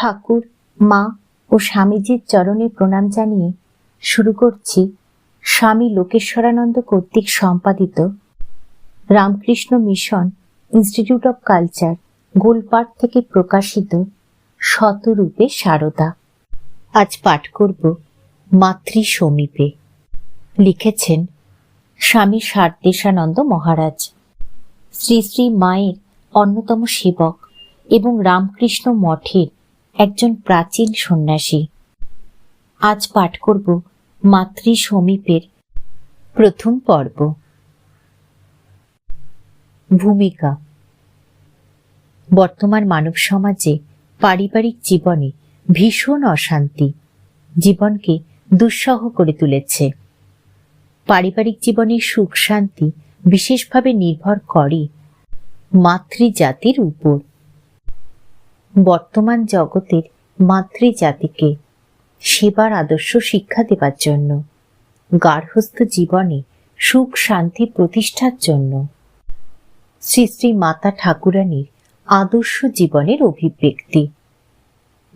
ঠাকুর, মা ও স্বামীজির চরণে প্রণাম জানিয়ে শুরু করছি স্বামী লোকেশ্বরানন্দ কর্তৃক সম্পাদিত Ramakrishna mission institute of culture Golpark থেকে প্রকাশিত শতরূপে সারদা। আজ পাঠ করব মাতৃ সমীপে। লিখেছেন স্বামী সারদেশানন্দ মহারাজ। শ্রী শ্রী মায়ের অন্যতম সেবক এবং রামকৃষ্ণ মঠের একজন প্রাচীন সন্ন্যাসী। আজ পাঠ করব মাতৃ সমীপের প্রথম পর্ব। ভূমিকা। বর্তমান মানব সমাজে পারিবারিক জীবনে ভীষণ অশান্তি। জীবনকে দুঃসহ করে তুলেছে। পারিবারিক জীবনের সুখ শান্তি বিশেষভাবে নির্ভর করে মাতৃজাতির উপর। বর্তমান জগতের মাতৃজাতিকে সেবার আদর্শ শিক্ষা দেবার জন্য, গার্হস্থ জীবনে সুখ শান্তি প্রতিষ্ঠার জন্য। শ্রী শ্রী মাতা ঠাকুরানীর আদর্শ জীবনের অভিব্যক্তি।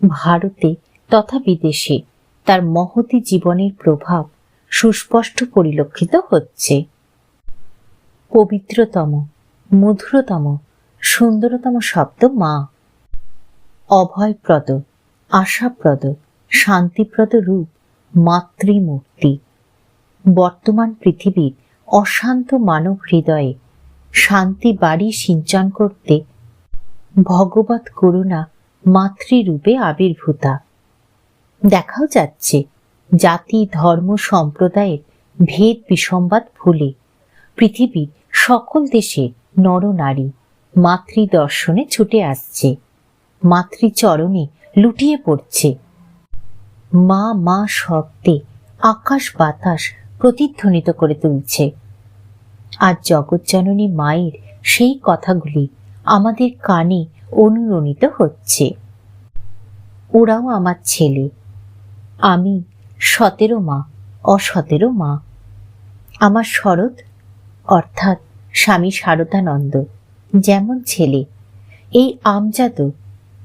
ভারতে তথা বিদেশে তার মহতি জীবনের প্রভাব সুস্পষ্ট পরিলক্ষিত হচ্ছে। পবিত্রতম, মধুরতম, সুন্দরতম শব্দ মা। অভয়প্রদ, আশাপ্রদ, শান্তিপ্রদ রূপ, মাতৃমূর্তি। বর্তমান পৃথিবীর অশান্ত মানব হৃদয়ে শান্তি বাড়ি সিঞ্চন করতে ভগবত করুণা মাতৃরূপে আবির্ভূতা। দেখাও যাচ্ছে জাতি, ধর্ম, সম্প্রদায়ের ভেদ বিসম্বাদ ভুলে পৃথিবীর সকল দেশে নরনারী মাতৃ দর্শনে ছুটে আসছে। মাতৃচরণে লুটিয়ে পড়ছে। মা মা শব্দে আকাশ বাতাস প্রতিধ্বনিত করে তুলছে। আজ জগৎজননী মায়ের সেই কথাগুলি আমাদের কানে অনুরণিত হচ্ছে। ওরাও আমার ছেলে। আমি সতেরো মা, অসতেরো মা। আমার শরৎ, অর্থাৎ স্বামী শারদানন্দ যেমন ছেলে, এই আমজাদ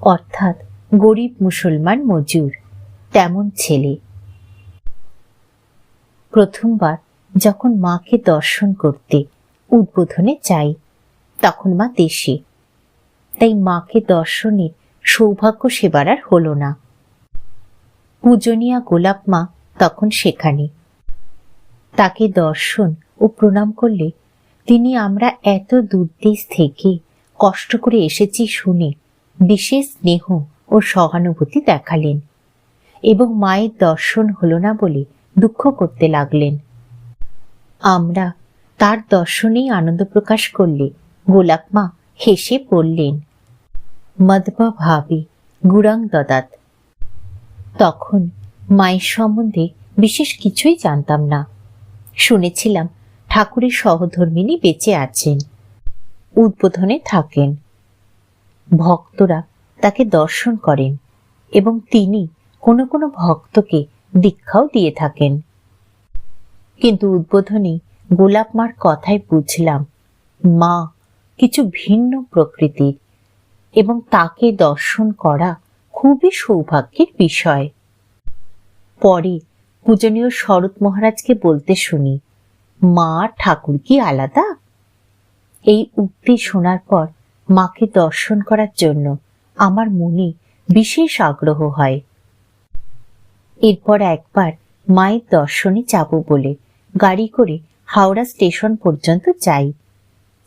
অর্থাৎ গরিব মুসলমান মজুর, তেমন ছেলে। প্রথমবার যখন মাকে দর্শন করতে, উদ্বোধনে যাই, তখন মা দেশে। তাই মাকে দর্শনের সৌভাগ্য সেবার আর হলো না। পূজনীয়া গোলাপ মা তখন সেখানে। তাকে দর্শন ও প্রণাম করলে তিনি আমরা এত দূরদেশ থেকে কষ্ট করে এসেছি শুনে বিশেষ স্নেহ ও সহানুভূতি দেখালেন এবং মায়ের দর্শন হলো না বলে দুঃখ করতে লাগলেন। আমরা তার দর্শনেই আনন্দ প্রকাশ করলে গোলাপ মা হেসে পড়লেন মদবা ভাবি গুরাং দদাত। তখন মায়ের সম্বন্ধে বিশেষ কিছুই জানতাম না। শুনেছিলাম ঠাকুরের সহধর্মিনী বেঁচে আছেন, উদ্বোধনে থাকেন। ভক্তরা তাকে দর্শন করেন এবং তিনি কোনো কোনো ভক্তকে দীক্ষাও দিয়ে থাকেন। কিন্তু উদ্বোধনী গোলাপ মার কথায় বুঝলাম, মা কিছু ভিন্ন প্রকৃতির এবং তাকে দর্শন করা খুবই সৌভাগ্যের বিষয়। পরে পূজনীয় শরৎ মহারাজকে বলতে শুনি, মা ঠাকুর কি আলাদা? এই উক্তি শোনার পর মাকে দর্শন করার জন্য আমার মনে বিশেষ আগ্রহ হয়। এরপর একবার মায়ের দর্শনে যাব বলে গাড়ি করে হাওড়া স্টেশন পর্যন্ত যাই।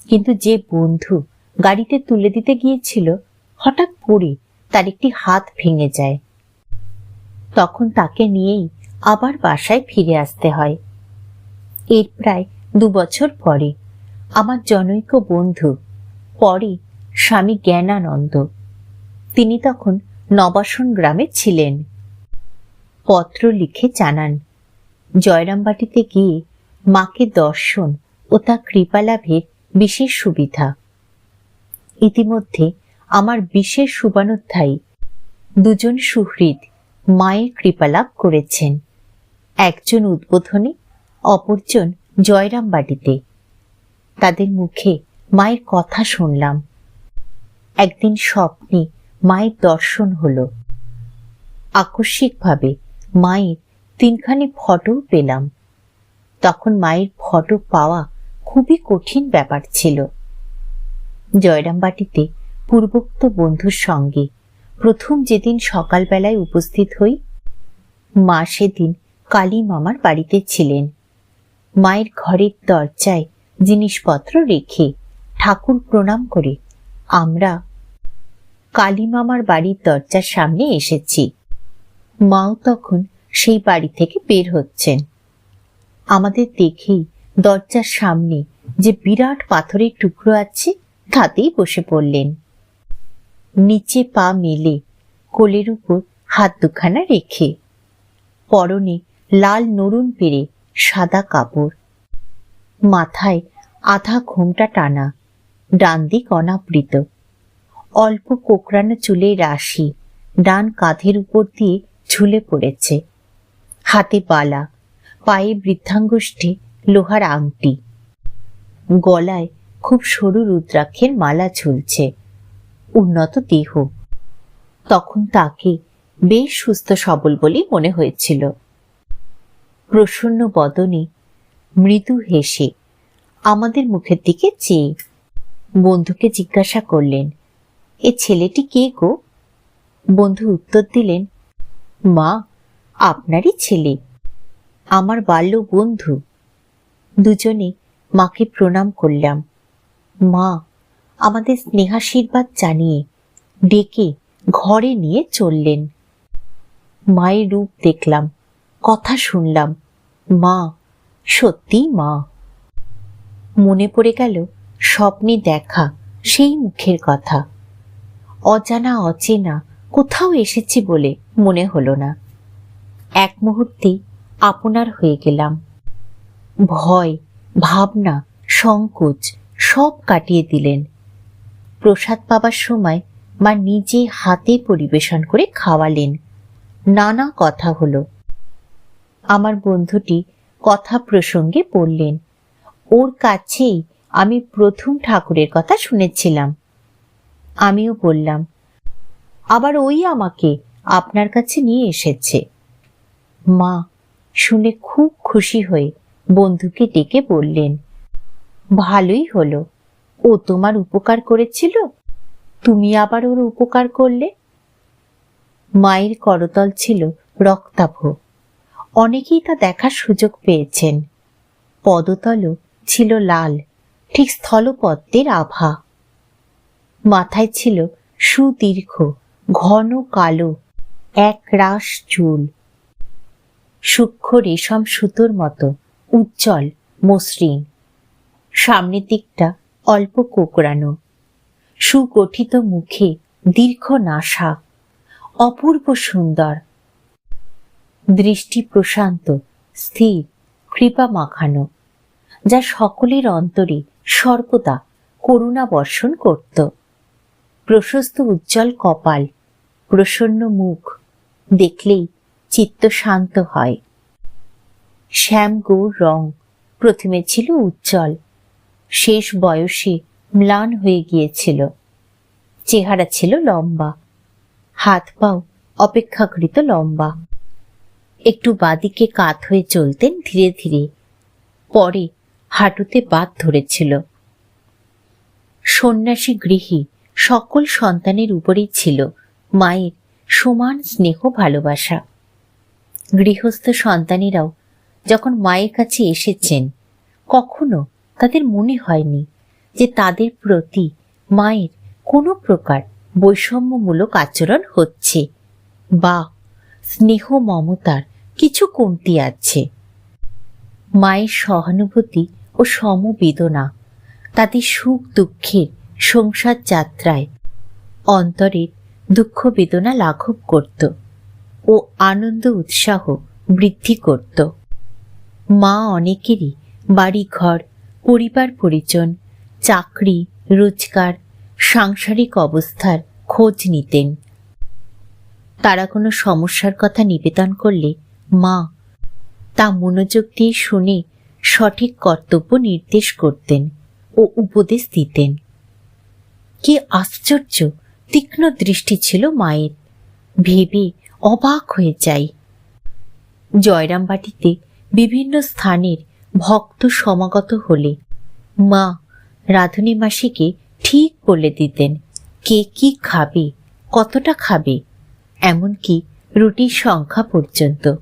কিন্তু যে বন্ধু গাড়িতে তুলে দিতে গিয়েছিল, হঠাৎ পড়ে তার একটি হাত ভেঙে যায়। তখন তাকে নিয়েই আবার বাসায় ফিরে আসতে হয়। এর প্রায় দু বছর পরে আমার জনৈক বন্ধু পরে স্বামী জ্ঞানানন্দ। তিনি তখন নবাসন গ্রামে ছিলেন। পত্র লিখে জানান, জয়রামবাটিতে গিয়ে মাকে দর্শন ও তা কৃপালাভের বিশেষ সুবিধা। ইতিমধ্যে আমার বিশেষ শুভানুধ্যায়ী দুজন সুহৃদ মায়ের কৃপালাভ করেছেন। একজন উদ্বোধনে, অপরজন জয়রামবাটিতে। তাদের মুখে মায়ের কথা শুনলাম। একদিন স্বপ্নে মায়ের দর্শন হলো। আকস্মিকভাবে মায়ের তিনখানি ফটো পেলাম। তখন মায়ের ফটো পাওয়া খুবই কঠিন ব্যাপার ছিল। জয়রামবাটিতে পূর্বোক্ত বন্ধুর সঙ্গে প্রথম যেদিন সকালবেলায় উপস্থিত হই, মা সেদিন কালী মামার বাড়িতে ছিলেন। মায়ের ঘরের দরজায় জিনিসপত্র রেখে ঠাকুর প্রণাম করে আমরা কালী মামার বাড়ির দরজার সামনে এসেছি। মাও তখন সেই বাড়ি থেকে বের হচ্ছেন। আমাদের দেখেই দরজার সামনে যে বিরাট পাথরের টুকরো আছে, তাতেই বসে পড়লেন। নিচে পা মেলে কোলের উপর হাত দুখানা রেখে, পরনে লাল নরুন পেরে সাদা কাপড়, মাথায় আধা ঘোমটা টানা, ডান দিক অনাবৃত। অল্প কোকড়ানো চুলের রাশি ডান কাঁধের উপর দিয়ে ঝুলে পড়েছে। হাতে বালা, পায়ে বৃদ্ধাঙ্গুষ্ঠে লোহার আংটি। গলায় খুব সরু রুদ্রাক্ষের মালা ঝুলছে। উন্নত দেহ। তখন তাকে বেশ সুস্থ সবল বলেই মনে হয়েছিল। প্রসন্ন বদনে মৃদু হেসে, আমাদের মুখের দিকে চেয়ে। বন্ধুকে জিজ্ঞাসা করলেন এ ছেলেটি কে গো? বন্ধু উত্তর দিলেন, মা, আপনারই ছেলে। আমার বাল্য বন্ধু। দুজনে মাকে প্রণাম করলাম। মা, আমাদের স্নেহাশীর্বাদ জানিয়ে ডেকে ঘরে নিয়ে চললেন। মায়ের রূপ দেখলাম, কথা শুনলাম, মা, সত্যি মা। মনে পড়ে গেল, স্বপ্নে দেখা, সেই মুখের কথা। অজানা, অচেনা, কোথাও এসেছি বলে মনে হলো না। এক মুহূর্তে আপনার হয়ে গেলাম। ভয়, ভাবনা, সংকোচ সব কাটিয়ে দিলেন। প্রসাদ পাবার সময় মা নিজে হাতে পরিবেশন করে খাওয়ালেন। নানা কথা হলো। আমার বন্ধুটি কথা প্রসঙ্গে বললেন, ওর কাছেই আমি প্রথম ঠাকুরের কথা শুনেছিলাম। আমিও বললাম, আবার ওই আমাকে আপনার কাছে নিয়ে এসেছে। মা শুনে খুব খুশি হয়ে বন্ধুকে ডেকে বললেন, ভালোই হলো। ও তোমার উপকার করেছিল? তুমি আবার ওর উপকার করলে? মায়ের করতল ছিল রক্তাভ। অনেকেই তা দেখার সুযোগ পেয়েছেন। পদতলও ছিল লাল, ঠিক স্থলপদ্মের আভা। মাথায় ছিল সুদীর্ঘ, ঘন কালো, এক রাস চুল। সূক্ষ্ম রেশম সুতোর মতো, উজ্জ্বল, মসৃণ। সামনের দিকটা অল্প কোকড়ানো। সুগঠিত মুখে দীর্ঘ নাসা, অপূর্ব সুন্দর। দৃষ্টি প্রশান্ত, স্থির, কৃপা মাখানো, যা সকলের অন্তরে সর্বদা করুণা বর্ষণ করত। প্রশস্ত উজ্জ্বল কপাল, প্রসন্ন মুখ, দেখলেই চিত্ত শান্ত হয়। শ্যাম গৌর রং প্রথমে ছিল উজ্জ্বল, শেষ বয়সে ম্লান হয়ে গিয়েছিল। চেহারা ছিল লম্বা, হাত পাও অপেক্ষাকৃত লম্বা। একটু বাদিকে কাত হয়ে চলতেন ধীরে ধীরে, পরে হাঁটুতে বাত ধরেছিল। সন্ন্যাসী গৃহী সকল সন্তানের উপরেই ছিল মায়ের সমান স্নেহ ভালোবাসা। গৃহস্থ সন্তানেরাও যখন মায়ের কাছে এসেছেন, কখনো তাদের মনে হয়নি যে তাদের প্রতি মায়ের কোনো প্রকার বৈষম্যমূলক আচরণ হচ্ছে বা স্নেহ মমতার কিছু কমতি আছে। মায়ের সহানুভূতি ও সমবেদনা, তাদের সুখ দুঃখের সংসার যাত্রায় অন্তরের দুঃখ বেদনা লাঘব করত ও আনন্দ উৎসাহ বৃদ্ধি করত। মা অনেকেরই বাড়িঘর পরিবার পরিজন, চাকরি, রোজগার, সাংসারিক অবস্থার খোঁজ নিতেন। তারা কোনো সমস্যার কথা নিবেদন করলে মা তা মনোযোগ দিয়ে শুনে সঠিক কর্তব্য নির্দেশ করতেন ও উপদেশ দিতেন। কি আশ্চর্য, তীক্ষ্ণ দৃষ্টি ছিল মায়ের। ভেবে অবাক হয়ে যাই। জয়রামবাটিতে বিভিন্ন স্থানের ভক্ত সমাগত হলে মা রাধুনী মাসিকে ঠিক বলে দিতেন, কে কি খাবে, কতটা খাবে? এমনকি রুটির সংখ্যা পর্যন্ত।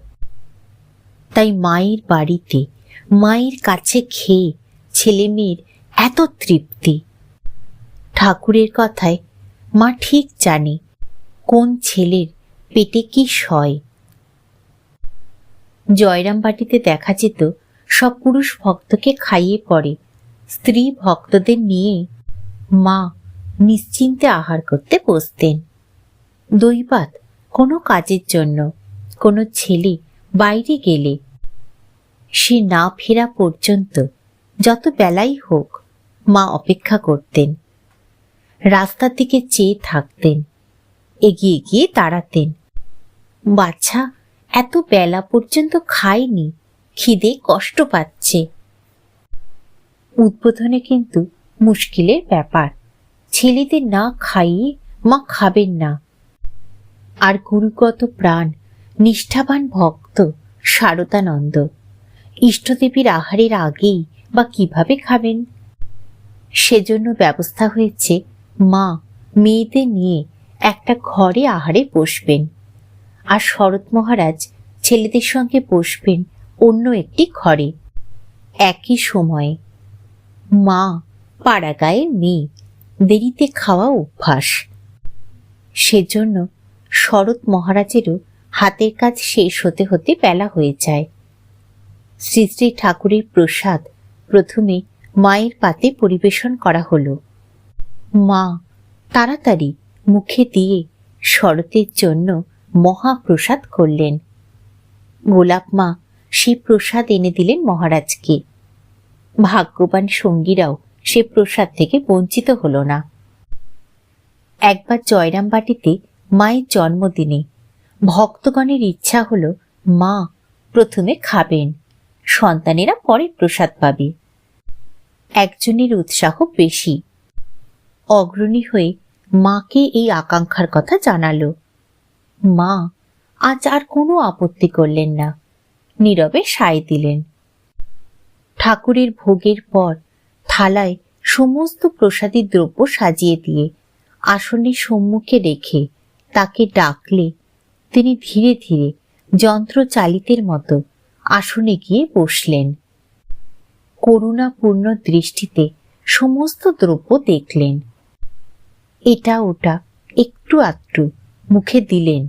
তাই মায়ের বাড়িতে, মায়ের কাছে খেয়ে ছেলে মেয়ের এত তৃপ্তি। ঠাকুরের কথায়, মা ঠিক জানে কোন ছেলের পেটে কি সয়। জয়রাম বাটিতে দেখা যেত সব পুরুষ ভক্তকে খাইয়ে পড়ে। স্ত্রী ভক্তদের নিয়ে মা নিশ্চিন্তে আহার করতে বসতেন। দৈবাত কোনো কাজের জন্য কোনো ছেলে বাইরে গেলে সে না ফেরা পর্যন্ত যত বেলাই হোক মা অপেক্ষা করতেন। রাস্তার দিকে চেয়ে থাকতেন। এগিয়ে গিয়ে দাঁড়াতেন। বাচ্চা এত বেলা পর্যন্ত খায়নি, খিদে কষ্ট পাচ্ছে। উদ্বোধনে কিন্তু মুশকিলের ব্যাপার। ছেলেদের না খাইয়ে মা খাবেন না। আর গুরুগত প্রাণ, নিষ্ঠাবান ভক্ত শারদানন্দ। ইষ্টদেবীর আহারের আগেই বা কীভাবে খাবেন? সেজন্য ব্যবস্থা হয়েছে মা, মেয়েদের নিয়ে একটা ঘরে আহারে বসবেন। আর শরৎ মহারাজ ছেলেদের সঙ্গে বসবেন অন্য একটি ঘরে। একই সময়ে মা পাড়াগায়ের মেয়ে, দেরিতে খাওয়া অভ্যাস। সেজন্য শরৎ মহারাজেরও হাতের কাজ শেষ হতে হতে বেলা হয়ে যায়। শ্রী শ্রী ঠাকুরের প্রসাদ প্রথমে মায়ের পাতে পরিবেশন করা হলো। মা, তাড়াতাড়ি মুখে দিয়ে শরতের জন্য মহাপ্রসাদ করলেন। গোলাপ মা সে প্রসাদ এনে দিলেন মহারাজকে। ভাগ্যবান সঙ্গীরাও সে প্রসাদ থেকে বঞ্চিত হলো না। একবার জয়রাম বাটিতে মায়ের জন্মদিনে ভক্তগণের ইচ্ছা হল মা প্রথমে খাবেন, সন্তানেরা পরে প্রসাদ পাবে। একজনের উৎসাহ বেশি। অগ্রণী হয়ে মাকে এই আকাঙ্ক্ষার কথা জানালো। মা, আজ আর কোনো আপত্তি করলেন না। নীরবে সায় দিলেন। ঠাকুরের ভোগের পর থালায় সমস্ত প্রসাদী দ্রব্য সাজিয়ে দিয়ে আসনের সম্মুখে রেখে তাকে ডাকলে তিনি ধীরে ধীরে যন্ত্র চালিতের মতো আসনে গিয়ে বসলেন। করুণাপূর্ণ দৃষ্টিতে সমস্ত দ্রব্য দেখলেন। এটা ওটা, একটু আধটু মুখে দিলেন।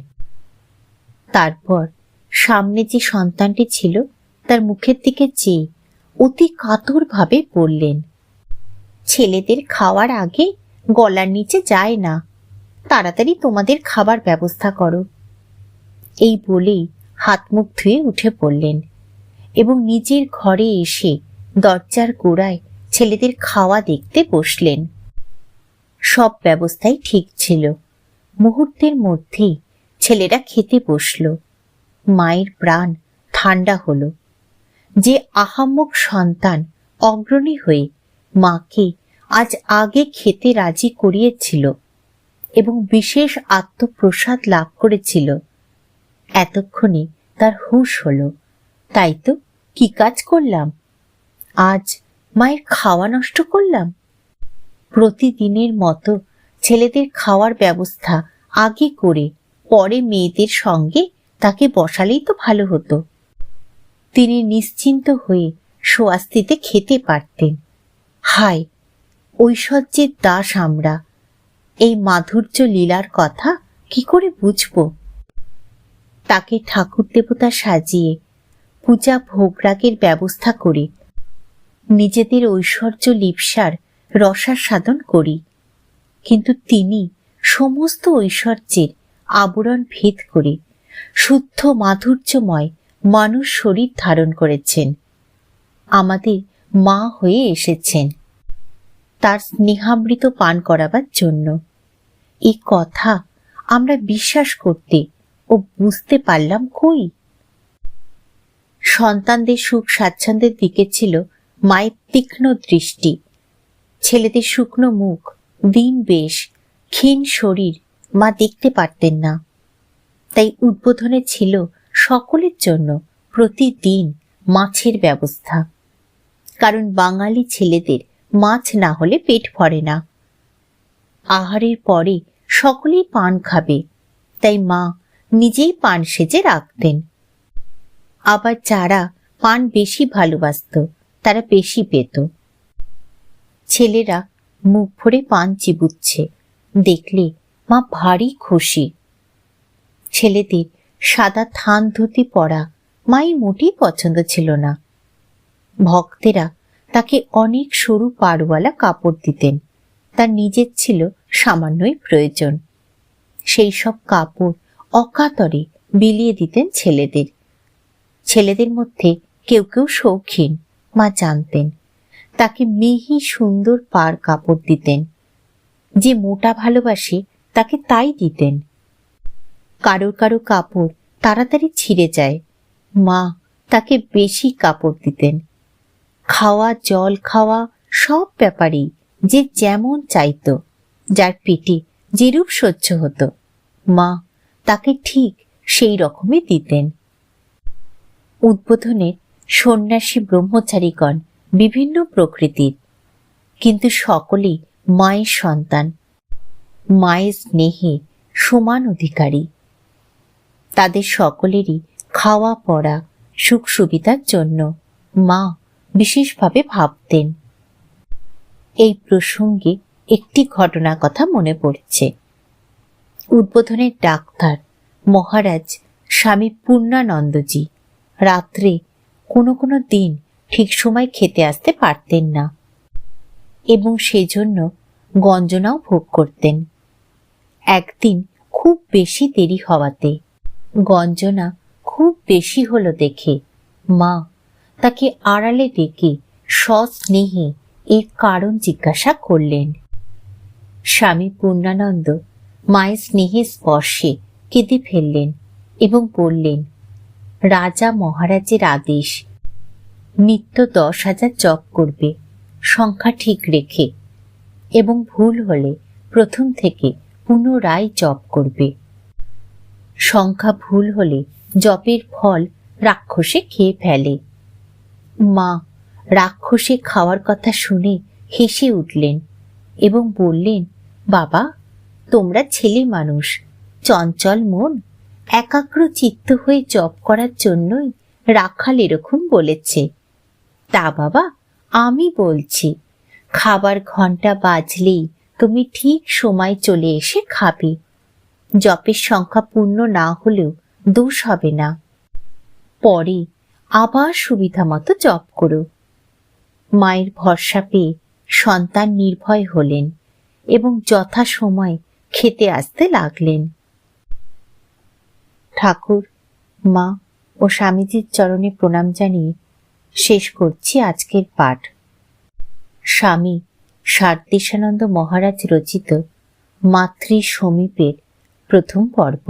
তারপর সামনে যে সন্তানটি ছিল, তার মুখের দিকে চেয়ে অতি কাতরভাবে বললেন, ছেলেদের খাওয়ার আগে গলার নিচে যায় না, তাড়াতাড়ি তোমাদের খাবার ব্যবস্থা করো। এই বলেই হাত মুখ ধুয়ে উঠে পড়লেন এবং নিজের ঘরে এসে দরজার গোড়ায় ছেলেদের খাওয়া দেখতে বসলেন। সব ব্যবস্থাই ঠিক ছিল। মুহূর্তের মধ্যেই ছেলেরা খেতে বসল। মায়ের প্রাণ ঠান্ডা হলো। যে আহাম্মক সন্তান অগ্রণী হয়ে মাকে আজ আগে খেতে রাজি করিয়েছিল এবং বিশেষ আত্মপ্রসাদ লাভ করেছিল, এতক্ষণে তার হুঁশ হলো, তাই তো, কি কাজ করলাম? আজ মায়ের খাওয়া নষ্ট করলাম? প্রতিদিনের মতো ছেলেদের খাওয়ার ব্যবস্থা আগে করে পরে মেয়েদের সঙ্গে তাকে বসালেই তো ভালো হতো। তিনি নিশ্চিন্ত হয়ে সোয়াস্তিতে খেতে পারতেন। হায়, ঐশ্বর্যের দাস আমরা। এই মাধুর্য লীলার কথা কি করে বুঝব? তাকে ঠাকুর দেবতা সাজিয়ে পূজা ভোগরাগের ব্যবস্থা করে নিজেদের ঐশ্বর্য লিপসার রসার সাধন করি। কিন্তু তিনি সমস্ত ঐশ্বর্যের আবরণ ভেদ করে শুদ্ধ মাধুর্যময় মানুষ শরীর ধারণ করেছেন। আমাদের মা হয়ে এসেছেন। তার স্নেহামৃত পান করাবার জন্য। এই কথা আমরা বিশ্বাস করতে ও বুঝতে পারলাম কই? সন্তানদের সুখ স্বাচ্ছন্দ্যের দিকে ছিল মায়ের তীক্ষ্ণ দৃষ্টি। ছেলেদের শুকনো মুখ দিন বেশ, ক্ষীণ শরীর মা দেখতে পারতেন না। তাই উদ্বোধনে ছিল সকলের জন্য প্রতিদিন মাছের ব্যবস্থা। কারণ বাঙালি ছেলেদের মাছ না হলে পেট ভরে না। আহারের পরে সকলেই পান খাবে, তাই মা নিজেই পান সেজে রাখতেন। আবার যারা পান বেশি ভালোবাসত, তারা বেশি পেত। ছেলেরা মুখ ভরে পান চিবুচ্ছে। দেখলে মা ভারী খুশি। ছেলেদের সাদা থান ধুতি পরা মাই মোটেই পছন্দ ছিল না। ভক্তেরা তাকে অনেক সরু পাড়ওয়ালা কাপড় দিতেন। তার নিজের ছিল সামান্যই প্রয়োজন। সেই সব কাপড় অকাতরে বিলিয়ে দিতেন ছেলেদের। ছেলেদের মধ্যে কেউ কেউ শৌখিন, মা জানতেন। তাকে মিহি সুন্দর পার কাপড় দিতেন। যে মোটা ভালোবাসে, তাকে তাই দিতেন। কারোর কারও কাপড় তাড়াতাড়ি ছিঁড়ে যায়। মা তাকে বেশি কাপড় দিতেন। খাওয়া, জল খাওয়া সব ব্যাপারেই যে যেমন চাইতো, যার পেটে যেরূপ সহ্য হতো, মা তাকে ঠিক সেই রকমই দিতেন। উদ্বোধনে সন্ন্যাসী ব্রহ্মচারীগণ বিভিন্ন প্রকৃতির, কিন্তু সকলেই মায়ের সন্তান। মায়ের স্নেহে সমান অধিকারী। তাদের সকলেরই খাওয়া, পড়া, সুখ সুবিধার জন্য মা বিশেষভাবে ভাবতেন। এই প্রসঙ্গে একটি ঘটনার কথা মনে পড়ছে। উদ্বোধনের ডাক্তার মহারাজ স্বামী পূর্ণানন্দজি রাত্রে কোনো কোনো দিন ঠিক সময় খেতে আসতে পারতেন না। এবং সেজন্য গঞ্জনাও ভোগ করতেন। একদিন খুব বেশি দেরি হওয়াতে গঞ্জনা খুব বেশি হলো দেখে। মা তাকে আড়ালে ডেকে সস্নেহে এর কারণ জিজ্ঞাসা করলেন। স্বামী পূর্ণানন্দ মায়ের স্নেহের স্পর্শে কেঁদে ফেললেন এবং বললেন, রাজা মহারাজের আদেশ নিত্য দশ হাজার জপ করবে। সংখ্যা ঠিক রেখে এবং ভুল হলে প্রথম থেকে পুনরায় জপ করবে। সংখ্যা ভুল হলে জপের ফল রাক্ষসে খেয়ে ফেলে। মা, রাক্ষসে খাওয়ার কথা শুনে হেসে উঠলেন এবং বললেন, বাবা, তোমরা ছেলে মানুষ, চঞ্চল মন একাগ্র চিত্ত হয়ে জপ করার জন্যই রাখাল এরকম বলেছে। তা বাবা, আমি বলছি। খাবার ঘণ্টা বাজলেই তুমি ঠিক সময় চলে এসে খাবে। জপের সংখ্যা পূর্ণ না হলেও দোষ হবে না। পরে আবার সুবিধা মতো জপ করো। মায়ের ভরসা পেয়ে সন্তান নির্ভয় হলেন এবং যথা সময় খেতে আসতে লাগলেন। ঠাকুর, মা ও স্বামীজির চরণে প্রণাম জানিয়ে শেষ করছি আজকের পাঠ। স্বামী সারদেশানন্দ মহারাজ রচিত মাতৃ সমীপের প্রথম পর্ব।